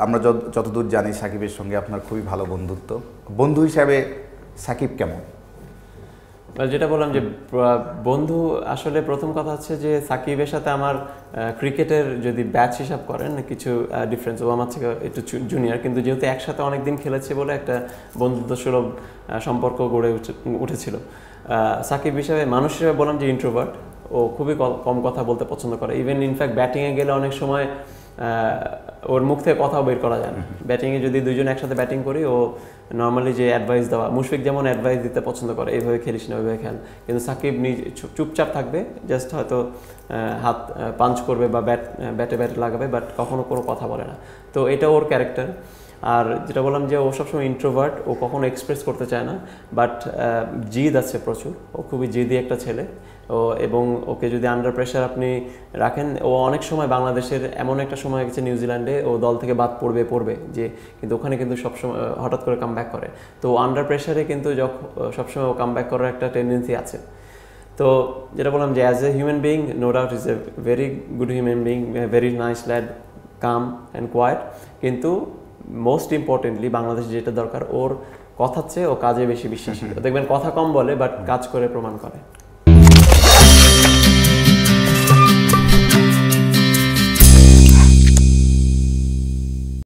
আমরা যত- যতদূর জানি সাকিবের সঙ্গে আপনার খুবই ভালো বন্ধুত্ব। বন্ধু হিসাবে সাকিব কেমন? যেটা বললাম যে বন্ধু আসলে প্রথম কথা হচ্ছে যে, সাকিবের সাথে আমার ক্রিকেটের যদি ব্যাচ হিসাব করেন, কিছু ডিফারেন্স ও আমার থেকে একটু জুনিয়র কিন্তু যেহেতু একসাথে অনেক দিন খেলেছে বলে একটা বন্ধুত্ব সুলভ সম্পর্ক গড়ে উঠে- উঠেছিল। সাকিব হিসাবে, মানুষ হিসেবে বললাম যে ইন্ট্রোভার্ট ও খুবই কম- কথা বলতে পছন্দ করে। ইভেন ইনফ্যাক্ট ব্যাটিংয়ে গেলে অনেক সময় ওর মুখ থেকে কথাও বের করা যায় না। ব্যাটিংয়ে যদি দুইজন একসাথে ব্যাটিং করি ও নর্মালি যে অ্যাডভাইস দেওয়া মুশফিক যেমন অ্যাডভাইস দিতে পছন্দ করে এইভাবে খেলিস না ওইভাবে খেল। কিন্তু সাকিব নিজ চুপ- চুপচাপ থাকবে জাস্ট হয়তো হাত পাঞ্চ করবে বা ব্যাট ব্যাটে ব্যাটে লাগাবে বাট কখনো কোনো কথা বলে না। তো এটা ওর ক্যারেক্টার আর যেটা বললাম যে ও সবসময় ইন্ট্রোভার্ট ও কখনো এক্সপ্রেস করতে চায় না বাট জিদ আছে প্রচুর। ও খুবই জিদি একটা ছেলে। ও এবং ওকে যদি আন্ডার প্রেশার আপনি রাখেন, ও অনেক সময় বাংলাদেশের এমন একটা সময় গেছে নিউজিল্যান্ডে ও দল থেকে বাদ পড়বে পড়বে, যে কিন্তু ওখানে কিন্তু সবসময় হঠাৎ করে কাম ব্যাক করে। তো আন্ডার প্রেশারে কিন্তু যখন সবসময় ও কাম ব্যাক করার একটা টেন্ডেন্সি আছে। তো যেটা বললাম যে as a human being no doubt is a very good human being very nice lad calm and quiet কিন্তু মোস্ট ইম্পর্টেন্টলি বাংলাদেশে যেটা দরকার ওর কথা চেয়ে ও কাজে বেশি বিশ্বাসী। দেখবেন কথা কম বলে বাট কাজ করে প্রমাণ করে।